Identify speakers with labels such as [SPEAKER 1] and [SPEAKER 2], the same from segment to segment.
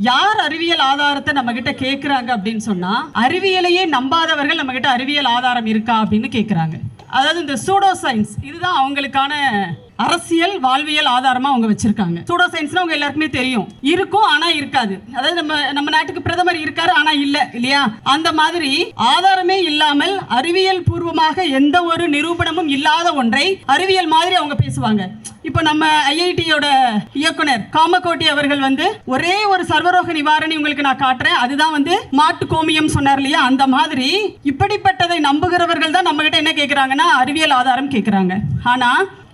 [SPEAKER 1] யார் அறிவியல் ஆதாரத்தை நம்ம கிட்ட கேக்குறாங்க அப்படின்னு சொன்னா அறிவியலையே நம்பாதவர்கள் நம்ம கிட்ட அறிவியல் ஆதாரம் இருக்கா அப்படின்னு கேட்குறாங்க அதாவது இந்த சூடோ சயின்ஸ் இதுதான் அவங்களுக்கான அரசியல் வாழ்வியல் ஆதாரமா அவங்க வச்சிருக்காங்க. சூடோ சயின்ஸ்னா அவங்க எல்லாருக்குமே தெரியும். இருக்கும் ஆனா இருக்காது. அதாவது நம்ம நம்ம நாட்டுக்கு பிரதமர் இருக்காரு ஆனா இல்ல இல்லையா? அந்த மாதிரி ஆதாரமே இல்லாமல் அறிவியல் பூர்வமாக எந்த ஒரு நிரூபணமும் இல்லாத ஒன்றை அறிவியல் மாதிரி அவங்க பேசுவாங்க. இப்போ நம்ம ஐஐடியோட இயக்குனர் காமகோட்டி அவர்கள் வந்து ஒரே ஒரு சர்வரோக நிவாரணி உங்களுக்கு நான் காட்டுறேன். அதுதான் வந்து மாட்டு கோமியம் சொன்னார் இல்லையா? அந்த மாதிரி இப்படிப்பட்டதை நம்புகிறவர்கள் தான் நம்ம கிட்ட என்ன கேட்குறாங்கன்னா அறிவியல் ஆதாரம் கேட்குறாங்க ஆனா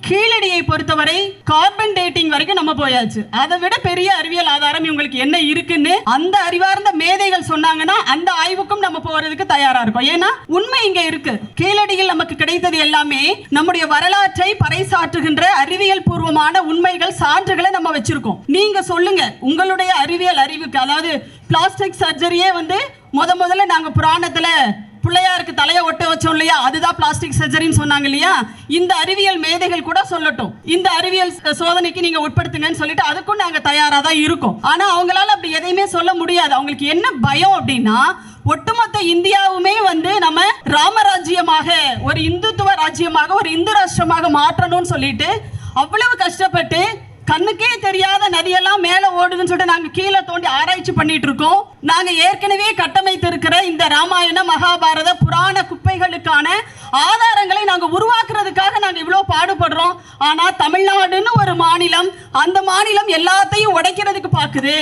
[SPEAKER 1] கீழடியை பொறுத்தவரை கார்பன் டேட்டிங் வரைக்கும் நம்ம போயாச்சு. அதை விட பெரிய அறிவியல் ஆதாரம் இவங்களுக்கு என்ன இருக்குன்னு அந்த அறிவார்ந்த மேதைகள் சொன்னாங்கன்னா அந்த ஆய்வுக்கும் நம்ம போறதுக்கு தயாரா இருக்கும். ஏன்னா உண்மை இங்க இருக்கு. கீழடியில் நமக்கு கிடைத்தது எல்லாமே நம்முடைய வரலாற்றை பறைசாற்றுகின்ற அறிவியல் பூர்வமான உண்மைகள் சான்றுகளை நம்ம வச்சிருக்கோம். நீங்க சொல்லுங்க உங்களுடைய அறிவியல் அறிவுக்கு அதாவது பிளாஸ்டிக் சர்ஜரியே வந்து முத முதல்ல நாங்க புராணத்துல பிள்ளையாருக்கு தலையை ஒட்ட வச்சோம் இல்லையா? அதுதான் பிளாஸ்டிக் சர்ஜரின்னு சொன்னாங்க இல்லையா? இந்த அறிவியல் மேதைகள் கூட சொல்லட்டும். இந்த அறிவியல் சோதனைக்கு நீங்க உட்படுத்துங்கன்னு சொல்லிட்டு அதுக்கும் நாங்க தயாரா தான் இருக்கோம். ஆனா அவங்களால அப்படி எதையுமே சொல்ல முடியாது. அவங்களுக்கு என்ன பயம் அப்படின்னா ஒட்டுமொத்த இந்தியாவுமே வந்து நம்ம ராமராஜ்யமாக ஒரு இந்துத்துவ ராஜ்யமாக ஒரு இந்து ராஷ்டிரமாக மாற்றணும்னு சொல்லிட்டு அவ்வளவு கஷ்டப்பட்டு கண்ணுக்கே தெரியாத நதியெல்லாம் மேல ஓடுதுன்னு சொல்லிட்டு நாங்க கீழே தோண்டி ஆராய்ச்சி பண்ணிட்டு இருக்கோம். நாங்க ஏற்கனவே கட்டமைத்து இருக்கிற இந்த ராமாயண மகாபாரத புராண குப்பைகளுக்கான ஆதாரங்களை நாங்க உருவாக்குறதுக்காக நாங்க இவ்வளவு பாடுபடுறோம். ஆனா தமிழ்நாடுன்னு ஒரு மாநிலம் அந்த மாநிலம் எல்லாத்தையும் உடைக்கிறதுக்கு பாக்குது.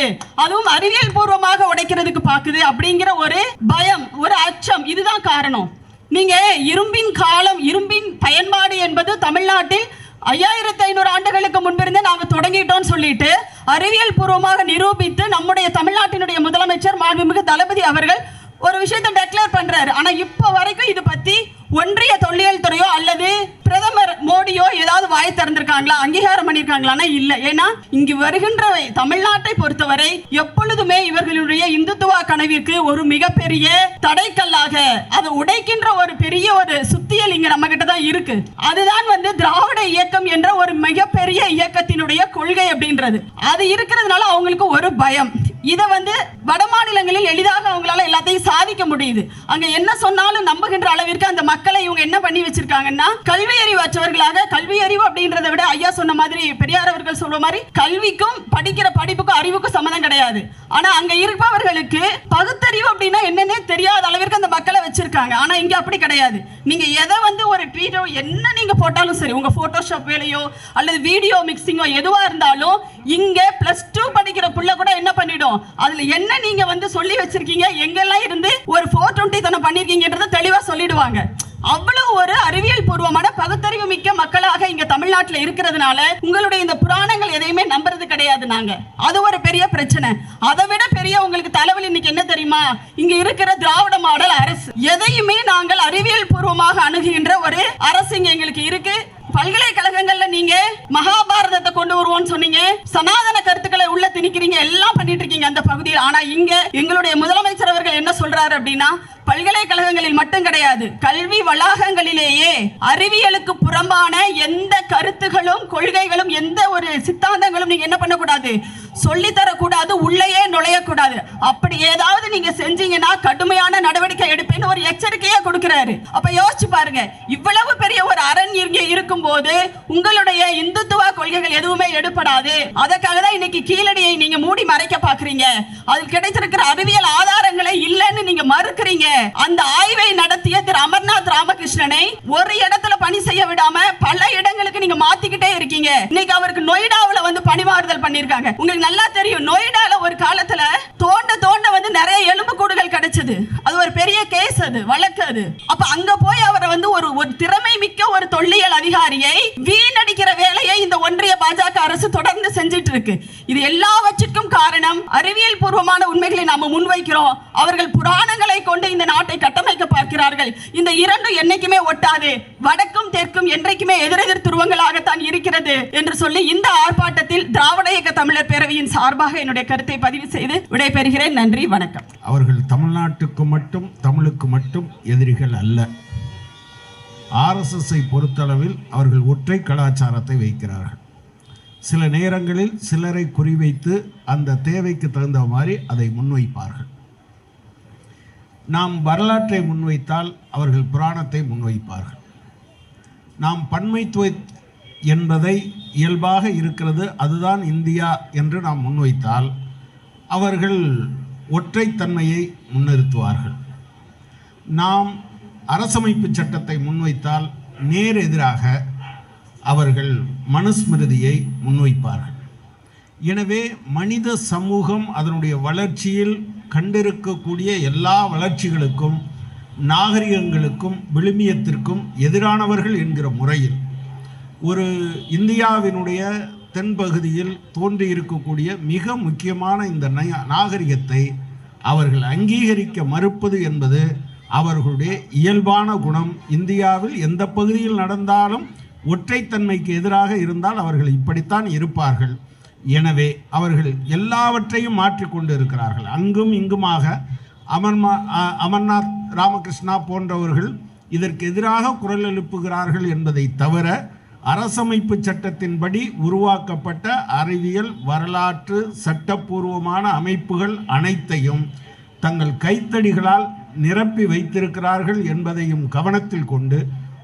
[SPEAKER 1] அதுவும் அறிவியல் பூர்வமாக உடைக்கிறதுக்கு பாக்குது அப்படிங்கிற ஒரு பயம் ஒரு அச்சம். இதுதான் காரணம். நீங்க இரும்பின் காலம் இரும்பின் பயன்பாடு என்பது தமிழ்நாட்டில் ஐயாயிரத்தி ஐநூறு ஆண்டுகளுக்கு முன்பிருந்தே நாம தொடங்கிட்டோம்னு சொல்லிட்டு அறிவியல் பூர்வமாக நிரூபித்து நம்முடைய தமிழ்நாட்டினுடைய முதலமைச்சர் மாண்புமிகு தளபதி அவர்கள் ஒரு விஷயத்தை டெக்ளேர் பண்றாரு. ஆனா இப்ப வரைக்கும் இது பத்தி ஒன்றிய தொல்லியல் துறையோ அல்லது பிரதமர் மோடியோ வாய் திறந்திருக்காங்களா? அங்கீகாரம் பண்ணியிருக்காங்களான்னா இல்லை. ஏன்னா இங்கு வருகின்றவை தமிழ்நாட்டை பொறுத்தவரை எப்பொழுதுமே இவர்களுடைய இந்துத்துவ கனவிற்கு ஒரு மிகப்பெரிய தடைக்கல்லாக அதை உடைக்கின்ற ஒரு பெரிய ஒரு சுத்தியல் இங்க நம்ம கிட்ட தான் இருக்கு. அதுதான் வந்து திராவிட இயக்கம் என்ற ஒரு மிகப்பெரிய இயக்கத்தினுடைய கொள்கை அப்படின்றது. அது இருக்கிறதுனால அவங்களுக்கு ஒரு பயம். இதை வந்து வட மாநிலங்களில் எளிதாக அவங்களால எல்லாத்தையும் சாதிக்க முடியுது. அங்க என்ன சொன்னாலும் நம்புகின்ற அளவிற்கு அந்த மக்களை இவங்க என்ன பண்ணி வச்சிருக்காங்கன்னா கல்வி அறிவு அற்றவர்களாக கல்வி அறிவு அப்படின்றத விட ஐயா சொன்ன மாதிரி பெரியார் அவர்கள் சொல்ற மாதிரி கல்விக்கும் படிக்கிற படிப்புக்கும் அறிவுக்கும் சம்மந்தம் கிடையாது. ஆனா அங்க இருப்பவர்களுக்கு பகுத்தறிவு அப்படின்னா என்னன்னே தெரியாத அளவிற்கு அந்த மக்களை வச்சிருக்காங்க. ஆனா இங்க அப்படி கிடையாது. நீங்க எதை வந்து ஒரு ட்வீட்டோ என்ன நீங்க போட்டாலும் சரி உங்க போட்டோஷாப் வேலையோ அல்லது வீடியோ மிக்சிங்கோ எதுவா இருந்தாலும் இங்க பிளஸ் டூ படிக்கிற புள்ள கூட என்ன பண்ணிடும்? அதுல என்ன நீங்க வந்து சொல்லி வச்சிருக்கீங்க? எங்கெல்லாம் இருந்து ஒரு ஃபோர் டுவெண்ட்டி தனம் பண்ணிருக்கீங்கன்றத தெளிவா சொல்லிடுவாங்க. அவ்வளவு ஒரு அறிவியல் பூர்வமான பகுத்தறிவு மிக்க மக்களாக இங்க தமிழ்நாட்டுல இருக்கிறதுனால உங்களுடைய இந்த புராணங்கள் எதையுமே நம்புறது கிடையாது நாங்க. அது ஒரு பெரிய பிரச்சனை. அதை விட பெரிய உங்களுக்கு தலைவலி இன்னைக்கு என்ன தெரியுமா? இங்க இருக்கிற திராவிட மாடல் அரசு. எதையுமே நாங்கள் அறிவியல் பூர்வமாக அணுகுகின்ற ஒரு அரசு இங்க எங்களுக்கு இருக்கு. பல்கலைக்கழகங்கள்ல நீங்க மகாபாரதத்தை கொண்டு வருவோம்னு சொன்னீங்க. சனாதன கருத்துக்களை உள்ள திணிக்கிறீங்க. எல்லாம் பண்ணிட்டு இருக்கீங்க அந்த பகுதியில். ஆனா இங்க எங்களுடைய முதலமைச்சர் அவர்கள் என்ன சொல்றாரு அப்படின்னா பல்கலைக்கழகங்களில் மட்டும் கிடையாது கல்வி வளாகங்களிலேயே அறிவியலுக்கு புறம்பான எந்த கருத்துகளும் கொள்கைகளும் எந்த ஒரு சித்தாந்தங்களும் நீங்க என்ன பண்ணக்கூடாது? சொல்லித்தரக்கூடாது உள்ளேயே நுழையக்கூடாது. அப்படி ஏதாவது நீங்க செஞ்சீங்கன்னா கடுமையான நடவடிக்கை எடுப்பேன்னு ஒரு எச்சரிக்கையா கொடுக்கிறாரு. அப்ப யோசிச்சு பாருங்க இவ்வளவு பெரிய ஒரு அரண் இங்க இருக்கும்போது உங்களுடைய இந்துத்துவ கொள்கைகள் எதுவுமே எடுப்படாது அதற்காக தான் இன்னைக்கு கீழடியை நீங்க மூடி மறைக்க பாக்குறீங்க அதில் கிடைத்திருக்கிற அறிவியல் ஆதாரங்களை இல்லைன்னு நீங்க மறுக்கிறீங்க. அந்த ஆய்வை நடத்திய திரு அமர்நாத் ராமகிருஷ்ணனை ஒரு இடத்துல பணி செய்ய விடாம பல இடங்களுக்கு நீங்க மாத்திக்கிட்டே இருக்கீங்க. இன்னைக்கு அவருக்கு நொய்டாவில வந்து பணிமாறுதல் பண்ணிருக்காங்க உங்களுக்கு நல்லா தெரியும் நொய்டால ஒரு காலத்துல தோண்ட தோண்ட வந்து நிறைய எலும்பு கூடுகள் கிடைச்சது. அது ஒரு பெரிய கேஸ் அது வழக்கு அது. அப்ப அங்க போய் அவரை வந்து ஒரு ஒரு திறமை மிக்க ஒரு தொல்லியல் அதிகாரியை வீணடிக்கிற வேலையை இந்த ஒன்றிய பாஜக அரசு தொடர்ந்து செஞ்சிட்டு இருக்கு. இது எல்லாவற்றுக்கும் காரணம் அறிவியல் பூர்வமான உண்மைகளை நாம முன்வைக்கிறோம். அவர்கள் புராணங்களை கொண்டு இந்த நாட்டை கட்டமைக்க பார்க்கிறார்கள். இந்த இரண்டும் என்னைக்குமே ஒட்டாது. வடக்கும் தெற்கும் என்றைக்குமே எதிரெதிர் துருவங்களாகத்தான் இருக்கிறது என்று சொல்லி இந்த ஆர்ப்பாட்டத்தில் திராவிட இயக்க தமிழர் பேரவையின் சார்பாக என்னுடைய கருத்தை பதிவு செய்து விடைபெறுகிறேன். நன்றி வணக்கம்.
[SPEAKER 2] அவர்கள் தமிழ்நாட்டுக்கு மட்டும் தமிழுக்கு மட்டும் எதிரிகள் அல்ல. ஆர்எஸ்எஸ்ஐ பொறுத்தளவில் அவர்கள் ஒற்றை கலாச்சாரத்தை வைக்கிறார்கள். சில நேரங்களில் சிலரை குறிவைத்து அந்த தேவைக்கு தகுந்த மாதிரி அதை முன்வைப்பார்கள். நாம் வரலாற்றை முன்வைத்தால் அவர்கள் புராணத்தை முன்வைப்பார்கள். நாம் பன்மைத்துவ என்பதை இயல்பாக இருக்கிறது அதுதான் இந்தியா என்று நாம் முன்வைத்தால் அவர்கள் ஒற்றைத்தன்மையை முன்னிறுத்துவார்கள். நாம் அரசமைப்பு சட்டத்தை முன்வைத்தால் நேர் எதிராக அவர்கள் மனுஸ்மிருதியை முன்வைப்பார்கள். எனவே மனித சமூகம் அதனுடைய வளர்ச்சியில் கண்டிருக்கக்கூடிய எல்லா வளர்ச்சிகளுக்கும் நாகரிகங்களுக்கும் விழுமியத்திற்கும் எதிரானவர்கள் என்கிற முறையில் ஒரு இந்தியாவினுடைய தென்பகுதியில் தோன்றியிருக்கக்கூடிய மிக முக்கியமான இந்த நய- நாகரிகத்தை அவர்கள் அங்கீகரிக்க மறுப்பது என்பது அவர்களுடைய இயல்பான குணம். இந்தியாவில் எந்த பகுதியில் நடந்தாலும் ஒற்றைத்தன்மைக்கு எதிராக இருந்தால் அவர்கள் இப்படித்தான் இருப்பார்கள். எனவே அவர்கள் எல்லாவற்றையும் மாற்றிக்கொண்டு இருக்கிறார்கள் அங்கும் இங்குமாக அமர்மா அமர்நாத் ராமகிருஷ்ணா போன்றவர்கள் இதற்கு எதிராக குரல் எழுப்புகிறார்கள் என்பதை தவிர அரசமைப்பு சட்டத்தின்படி உருவாக்கப்பட்ட அறிவியல் வரலாற்று சட்டப்பூர்வமான அமைப்புகள் அனைத்தையும் தங்கள் கைத்தடிகளால் நிரப்பி வைத்திருக்கிறார்கள் என்பதையும் கவனத்தில் கொண்டு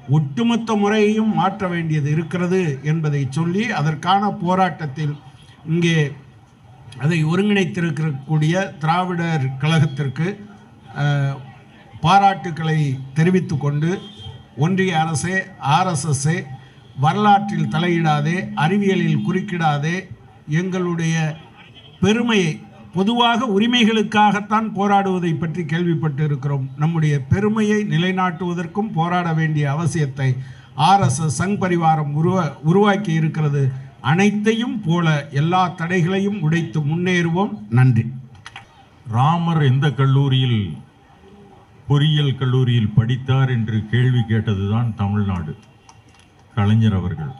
[SPEAKER 2] ஒட்டுமொத்த முறையையும் மாற்ற வேண்டியது இருக்கிறது என்பதை சொல்லி அதற்கான போராட்டத்தில் இங்கே அதை ஒருங்கிணைத்திருக்கக்கூடிய திராவிடர் கழகத்திற்கு பாராட்டுக்களை தெரிவித்து கொண்டு ஒன்றிய அரசே ஆர்எஸ்எஸ்ஸே வரலாற்றில் தலையிடாதே அறிவியலில் குறுக்கிடாதே எங்களுடைய பெருமையை பொதுவாக உரிமைகளுக்காகத்தான் போராடுவதை பற்றி கேள்விப்பட்டு இருக்கிறோம் நம்முடைய பெருமையை நிலைநாட்டுவதற்கும் போராட வேண்டிய அவசியத்தை ஆர்எஸ்எஸ் சங் பரிவாரம் உருவா உருவாக்கி இருக்கிறது அனைத்தையும் போல எல்லா தடைகளையும் உடைத்து முன்னேறுவோம். நன்றி.
[SPEAKER 3] ராமர் எந்த கல்லூரியில் பொறியியல் கல்லூரியில் படித்தார் என்று கேள்வி கேட்டதுதான் தமிழ்நாடு. கலைஞர் அவர்கள்.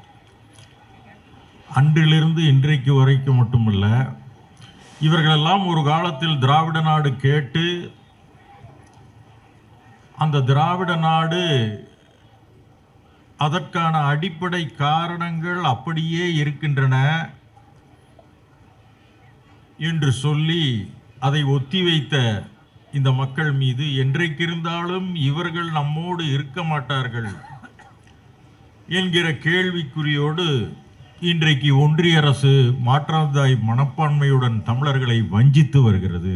[SPEAKER 3] அன்றிலிருந்து இன்றைக்கு வரைக்கும் மட்டுமல்ல இவர்களெல்லாம் ஒரு காலத்தில் திராவிட நாடு கேட்டு அந்த திராவிட நாடு அதற்கான அடிப்படை காரணங்கள் அப்படியே இருக்கின்றன என்று சொல்லி அதை ஒத்திவைத்த இந்த மக்கள் மீது என்றைக்கிருந்தாலும் இவர்கள் நம்மோடு இருக்க மாட்டார்கள் என்கிற கேள்விக்குறியோடு இன்றைக்கு ஒன்றிய அரசு மாற்றாந்தாய் மனப்பான்மையுடன் தமிழர்களை வஞ்சித்து வருகிறது.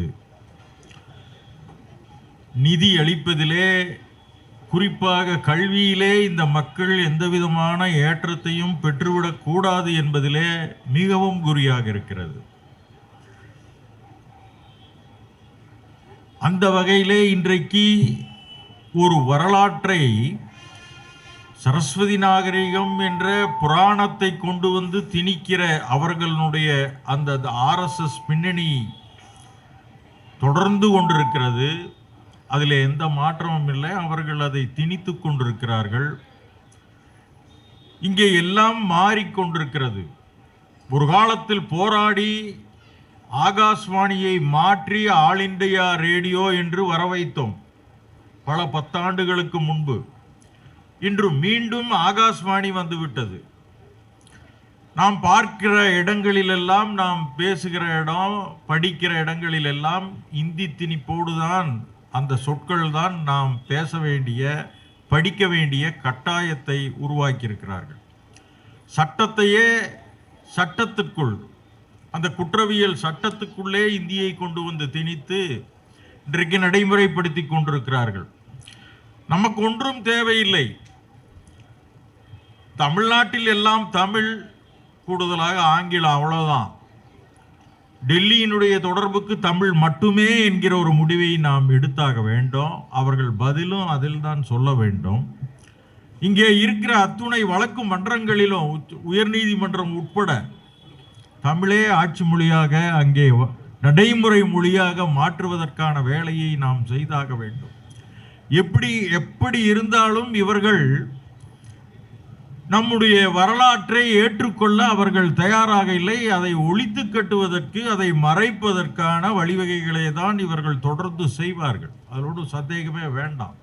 [SPEAKER 3] நிதி அளிப்பதிலே குறிப்பாக கல்வியிலே இந்த மக்கள் எந்த விதமான ஏற்றத்தையும் பெற்றுவிடக்கூடாது என்பதிலே மிகவும் குறியாக இருக்கிறது. அந்த வகையிலே இன்றைக்கு ஒரு வரலாற்றை சரஸ்வதி நாகரிகம் என்ற புராணத்தை கொண்டு வந்து திணிக்கிற அவர்களுடைய அந்த ஆர்எஸ்எஸ் பின்னணி தொடர்ந்து கொண்டிருக்கிறது. அதில் எந்த மாற்றமும் இல்லை. அவர்கள் அதை திணித்து கொண்டிருக்கிறார்கள். இங்கே எல்லாம் மாறிக்கொண்டிருக்கிறது ஒரு காலத்தில் போராடி ஆகாஷ்வாணியை மாற்றி ஆல் இண்டியா ரேடியோ என்று வர வைத்தோம் பல பத்தாண்டுகளுக்கு முன்பு. இன்று மீண்டும் ஆகாஷ்வாணி வந்துவிட்டது. நாம் பார்க்கிற இடங்களிலெல்லாம் நாம் பேசுகிற இடம் படிக்கிற இடங்களிலெல்லாம் இந்தி திணிப்போடு தான் அந்த சொற்கள் தான் நாம் பேச வேண்டிய படிக்க வேண்டிய கட்டாயத்தை உருவாக்கியிருக்கிறார்கள். சட்டத்தையே சட்டத்திற்குள் அந்த குற்றவியல் சட்டத்துக்குள்ளே இந்தியை கொண்டு வந்து திணித்து இன்றைக்கு நடைமுறைப்படுத்தி கொண்டிருக்கிறார்கள். நமக்கு ஒன்றும் தேவையில்லை. தமிழ்நாட்டில் எல்லாம் தமிழ் கூடுதலாக ஆங்கிலம் அவ்வளோதான் டெல்லியினுடைய தொடர்புக்கு தமிழ் மட்டுமே என்கிற ஒரு முடிவை நாம் எடுத்தாக வேண்டும். அவர்கள் பதிலும் அதில் தான் சொல்ல வேண்டும். இங்கே இருக்கிற அத்துணை வழக்கு மன்றங்களிலும் உயர்நீதிமன்றம் உட்பட தமிழே ஆட்சி மொழியாக அங்கே வ- நடைமுறை மொழியாக மாற்றுவதற்கான வேலையை நாம் செய்தாக வேண்டும். எப்படி எப்படி இருந்தாலும் இவர்கள் நம்முடைய வரலாற்றை ஏற்றுக்கொள்ள அவர்கள் தயாராக இல்லை. அதை ஒழித்து கட்டுவதற்கு அதை மறைப்பதற்கான வழிவகைகளை தான் இவர்கள் தொடர்ந்து செய்வார்கள். அதோடு சந்தேகமே வேண்டாம்.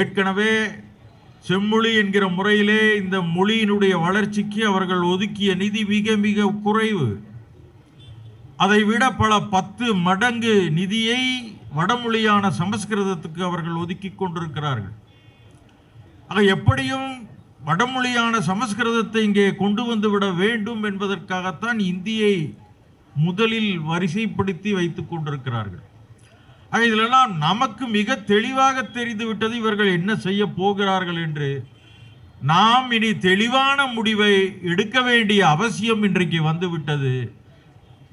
[SPEAKER 3] ஏற்கனவே செம்மொழி என்கிற முறையிலே இந்த மொழியினுடைய வளர்ச்சிக்கு அவர்கள் ஒதுக்கிய நிதி மிக மிக குறைவு. அதை விட பல பத்து மடங்கு நிதியை வடமொழியான சமஸ்கிருதத்துக்கு அவர்கள் ஒதுக்கி கொண்டிருக்கிறார்கள். ஆக எப்படியும் வடமொழியான சமஸ்கிருதத்தை இங்கே கொண்டு வந்து விட வேண்டும் என்பதற்காகத்தான் இந்தியை முதலில் வரிசைப்படுத்தி வைத்து கொண்டிருக்கிறார்கள். ஆக இதிலெல்லாம் நமக்கு மிக தெளிவாக தெரிந்துவிட்டது இவர்கள் என்ன செய்ய போகிறார்கள் என்று நாம் இனி தெளிவான முடிவை எடுக்க வேண்டிய அவசியம் இன்றைக்கு வந்துவிட்டது.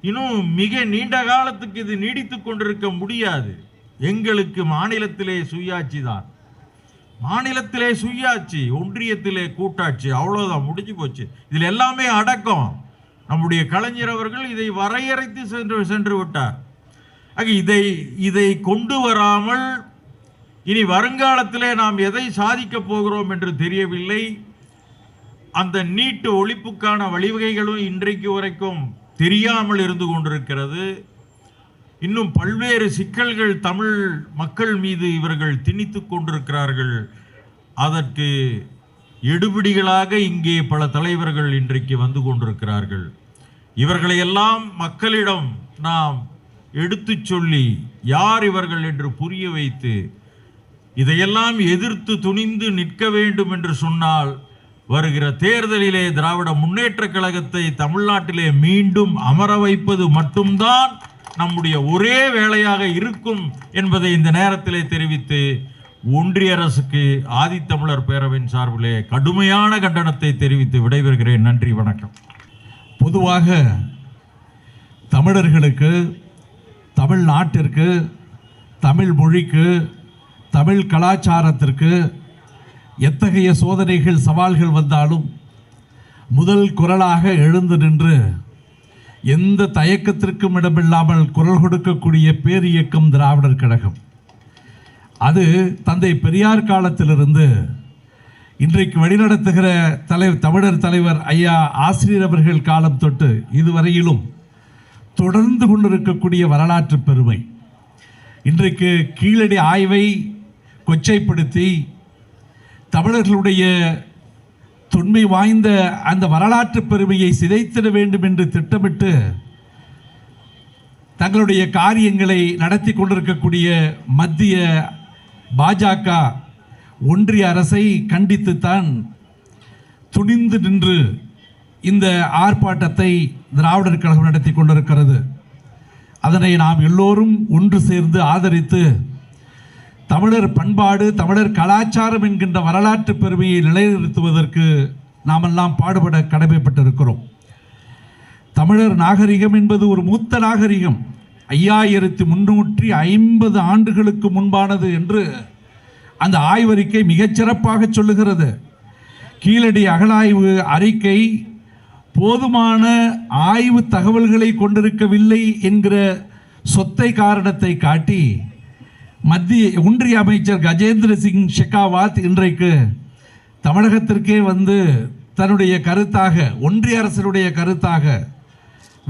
[SPEAKER 3] இன்னும் மிக நீண்ட காலத்துக்கு இது நீடித்து கொண்டிருக்க முடியாது. எங்களுக்கு மாநிலத்திலே சுயாட்சி தான். மாநிலத்திலே சுயாட்சி ஒன்றியத்திலே கூட்டாட்சி அவ்வளோதான் முடிஞ்சு போச்சு. இதில் எல்லாமே அடக்கம். நம்முடைய கலைஞர் அவர்கள் இதை வரையறைத்து சென்று சென்று விட்டார். ஆக இதை இதை கொண்டு வராமல் இனி வருங்காலத்திலே நாம் எதை சாதிக்கப் போகிறோம் என்று தெரியவில்லை. அந்த நீட்டு ஒழிப்புக்கான வழிவகைகளும் இன்றைக்கு வரைக்கும் தெரியாமல் இருந்து கொண்டிருக்கிறது. இன்னும் பல்வேறு சிக்கல்கள் தமிழ் மக்கள் மீது இவர்கள் திணித்து கொண்டிருக்கிறார்கள். அதற்கு எடுபிடிகளாக இங்கே பல தலைவர்கள் இன்றைக்கு வந்து கொண்டிருக்கிறார்கள். இவர்களையெல்லாம் மக்களிடம் நாம் எடுத்துச் சொல்லி யார் இவர்கள் என்று புரிய வைத்து இதையெல்லாம் எதிர்த்து துணிந்து நிற்க வேண்டும் என்று சொன்னால் வருகிற தேர்தலிலே திராவிட முன்னேற்றக் கழகத்தை தமிழ்நாட்டிலே மீண்டும் அமர வைப்பது மட்டும்தான் நம்முடைய ஒரே வேலையாக இருக்கும் என்பதை இந்த நேரத்திலே தெரிவித்து ஒன்றிய அரசுக்கு ஆதித்தமிழர் பேரவையின் சார்பிலே கடுமையான கண்டனத்தை தெரிவித்து விடைபெறுகிறேன். நன்றி வணக்கம்.
[SPEAKER 4] பொதுவாக தமிழர்களுக்கு தமிழ்நாட்டிற்கு தமிழ் மொழிக்கு தமிழ் கலாச்சாரத்திற்கு எத்தகைய சோதனைகள் சவால்கள் வந்தாலும் முதல் குரலாக எழுந்து நின்று எந்த தயக்கத்திற்கும் இடமில்லாமல் குரல் கொடுக்கக்கூடிய பேர் இயக்கம் திராவிடர் கழகம். அது தந்தை பெரியார் காலத்திலிருந்து இன்றைக்கு வழிநடத்துகிற தலைவர் தமிழர் தலைவர் ஐயா ஆசிரியர் அவர்கள் காலம் தொட்டு இதுவரையிலும் தொடர்ந்து கொண்டிருக்கக்கூடிய வரலாற்று பெருமை. இன்றைக்கு கீழடி ஆய்வை கொச்சைப்படுத்தி தமிழர்களுடைய தொன்மை வாய்ந்த அந்த வரலாற்று பெருமையை சிதைத்திட வேண்டும் என்று திட்டமிட்டு தங்களுடைய காரியங்களை நடத்தி கொண்டிருக்கக்கூடிய மத்திய பாஜக ஒன்றிய அரசை கண்டித்துத்தான் துணிந்து நின்று இந்த ஆர்ப்பாட்டத்தை திராவிடர் கழகம் நடத்தி கொண்டிருக்கிறது. அதனை நாம் எல்லோரும் ஒன்று சேர்ந்து ஆதரித்து தமிழர் பண்பாடு தமிழர் கலாச்சாரம் என்கின்ற வரலாற்று பெருமையை நிலைநிறுத்துவதற்கு நாமெல்லாம் பாடுபட கடமைப்பட்டிருக்கிறோம். தமிழர் நாகரிகம் என்பது ஒரு மூத்த நாகரிகம். ஐயாயிரத்தி முன்னூற்றி ஐம்பது ஆண்டுகளுக்கு முன்பானது என்று அந்த ஆய்வறிக்கை மிகச்சிறப்பாக சொல்லுகிறது. கீழடி அகலாய்வு அறிக்கை போதுமான ஆய்வு தகவல்களை கொண்டிருக்கவில்லை என்கிற சொத்தை காரணத்தை காட்டி மத்திய ஒன்றிய அமைச்சர் கஜேந்திர சிங் ஷெகாவாத் இன்றைக்கு தமிழகத்திற்கே வந்து தன்னுடைய கருத்தாக ஒன்றிய அரசினுடைய கருத்தாக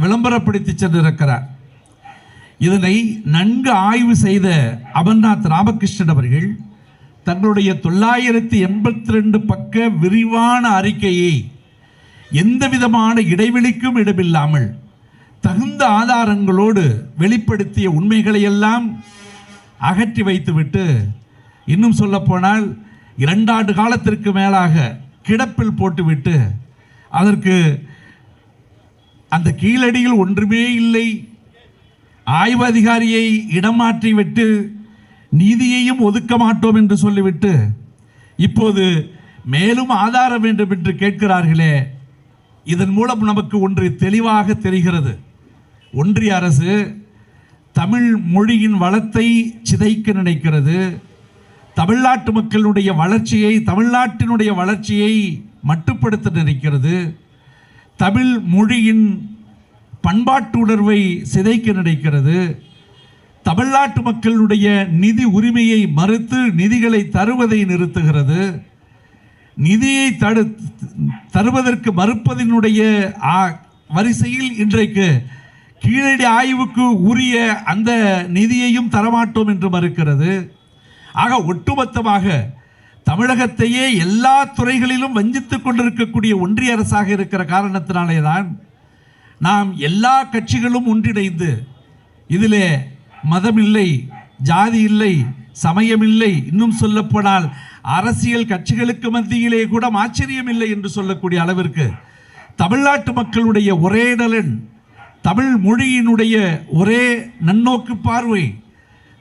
[SPEAKER 4] விளம்பரப்படுத்தி சென்றிருக்கிறார். இதனை நன்கு ஆய்வு செய்த அமர்நாத் ராமகிருஷ்ணன் அவர்கள் தங்களுடைய தொள்ளாயிரத்தி எண்பத்தி ரெண்டு பக்க விரிவான அறிக்கையை எந்த விதமான இடைவெளிக்கும் இடமில்லாமல் தகுந்த ஆதாரங்களோடு வெளிப்படுத்திய உண்மைகளை எல்லாம் அகற்றி வைத்துவிட்டு இன்னும் சொல்லப்போனால் இரண்டாண்டு காலத்திற்கு மேலாக கிடப்பில் போட்டுவிட்டு அதற்கு அந்த கீழடியில் ஒன்றுமே இல்லை. ஆய்வு அதிகாரியை இடமாற்றிவிட்டு விட்டு நீதியையும் ஒதுக்க மாட்டோம் என்று சொல்லிவிட்டு இப்போது மேலும் ஆதாரம் வேண்டும் என்று கேட்கிறார்களே இதன் மூலம் நமக்கு ஒன்று தெளிவாக தெரிகிறது. ஒன்றிய அரசு தமிழ் மொழியின் வளத்தை சிதைக்க நினைக்கிறது. தமிழ்நாட்டு மக்களுடைய வளர்ச்சியை தமிழ்நாட்டினுடைய வளர்ச்சியை மட்டுப்படுத்த நினைக்கிறது. தமிழ் மொழியின் பண்பாட்டு உணர்வை சிதைக்க நினைக்கிறது. தமிழ்நாட்டு மக்களுடைய நிதி உரிமையை மறுத்து நிதிகளை தருவதை நிறுத்துகிறது. நிதியை தடு தருவதற்கு மறுப்பதனுடைய வரிசையில் இன்றைக்கு கீழடி ஆய்வுக்கு உரிய அந்த நிதியையும் தரமாட்டோம் என்று மறுக்கிறது. ஆக ஒட்டுமொத்தமாக தமிழகத்தையே எல்லா துறைகளிலும் வஞ்சித்து கொண்டிருக்கக்கூடிய ஒன்றிய அரசாக இருக்கிற காரணத்தினாலே தான் நாம் எல்லா கட்சிகளும் ஒன்றிணைந்து இதிலே மதம் இல்லை ஜாதி இல்லை சமயம் இல்லை இன்னும் சொல்லப்போனால் அரசியல் கட்சிகளுக்கு மத்தியிலே கூட ஆச்சரியம் இல்லை என்று சொல்லக்கூடிய அளவிற்கு தமிழ்நாட்டு மக்களுடைய ஒரே நலன் தமிழ் மொழியினுடைய ஒரே நன்னோக்கு பார்வை.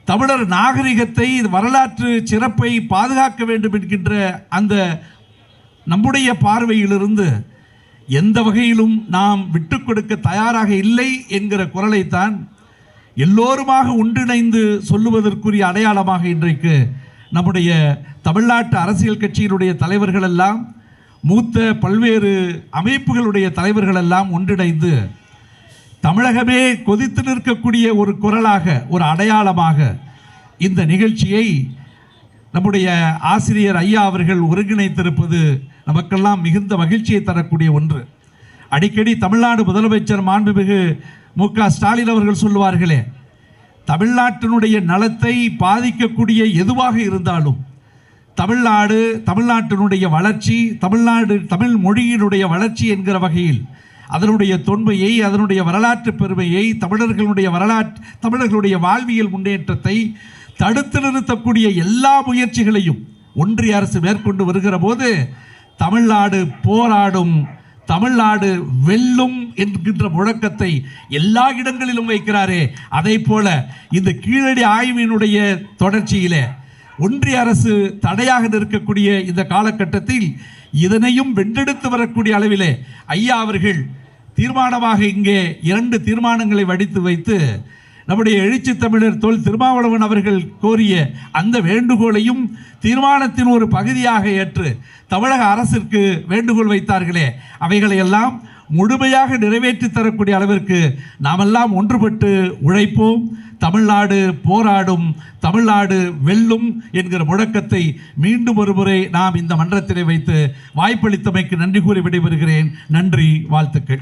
[SPEAKER 4] தமிழர் நாகரிகத்தை வரலாற்று சிறப்பை பாதுகாக்க வேண்டும் என்கின்ற அந்த நம்முடைய பார்வையிலிருந்து எந்த வகையிலும் நாம் விட்டு கொடுக்க தயாராக இல்லை என்கிற குரலைத்தான் எல்லோருமாக ஒன்றிணைந்து சொல்லுவதற்குரிய அடையாளமாக இன்றைக்கு நம்முடைய தமிழ்நாட்டு அரசியல் கட்சியினுடைய தலைவர்கள் எல்லாம் மூத்த பல்வேறு அமைப்புகளுடைய தலைவர்கள் எல்லாம் ஒன்றிணைந்து தமிழகமே கொதித்து நிற்கக்கூடிய ஒரு குரலாக ஒரு அடையாளமாக இந்த நிகழ்ச்சியை நம்முடைய ஆசிரியர் ஐயா அவர்கள் ஒருங்கிணைத்திருப்பது நமக்கெல்லாம் மிகுந்த மகிழ்ச்சியை தரக்கூடிய ஒன்று. அடிக்கடி தமிழ்நாடு முதலமைச்சர் மாண்புமிகு மு க ஸ்டாலின் அவர்கள் சொல்லுவார்களே தமிழ்நாட்டினுடைய நலத்தை பாதிக்கக்கூடிய எதுவாக இருந்தாலும் தமிழ்நாடு தமிழ்நாட்டினுடைய வளர்ச்சி தமிழ்நாடு தமிழ் மொழியினுடைய வளர்ச்சி என்கிற வகையில் அதனுடைய தொன்மையை அதனுடைய வரலாற்று பெருமையை தமிழர்களுடைய வரலாற்று தமிழர்களுடைய வாழ்வியல் முன்னேற்றத்தை தடுத்து நிறுத்தக்கூடிய எல்லா முயற்சிகளையும் ஒன்றிய அரசு மேற்கொண்டு வருகிற போது தமிழ்நாடு போராடும் தமிழ்நாடு வெல்லும் என்கின்ற முழக்கத்தை எல்லா இடங்களிலும் வைக்கிறாரே. அதை போல இந்த கீழடி ஆய்வினுடைய தொடர்ச்சியிலே ஒன்றிய அரசு தடையாக நிற்கக்கூடிய இந்த காலகட்டத்தில் இதனையும் வென்றெடுத்து வரக்கூடிய அளவிலே ஐயா அவர்கள் தீர்மானமாக இங்கே இரண்டு தீர்மானங்களை வடித்து வைத்து நம்முடைய எழுச்சி தமிழர் தொல் திருமாவளவன் அவர்கள் கோரிய அந்த வேண்டுகோளையும் தீர்மானத்தின் ஒரு பகுதியாக ஏற்று தமிழக அரசிற்கு வேண்டுகோள் வைத்தார்களே. அவைகளை எல்லாம் முழுமையாக நிறைவேற்றி தரக்கூடிய அளவிற்கு நாமெல்லாம் ஒன்றுபட்டு உழைப்போம். தமிழ்நாடு போராடும் தமிழ்நாடு வெல்லும் என்கிற முழக்கத்தை மீண்டும் ஒரு முறை நாம் இந்த மன்றத்திலே வைத்து வாய்ப்பளித்தமைக்கு நன்றி கூறி விடைபெறுகிறேன். நன்றி வாழ்த்துக்கள்.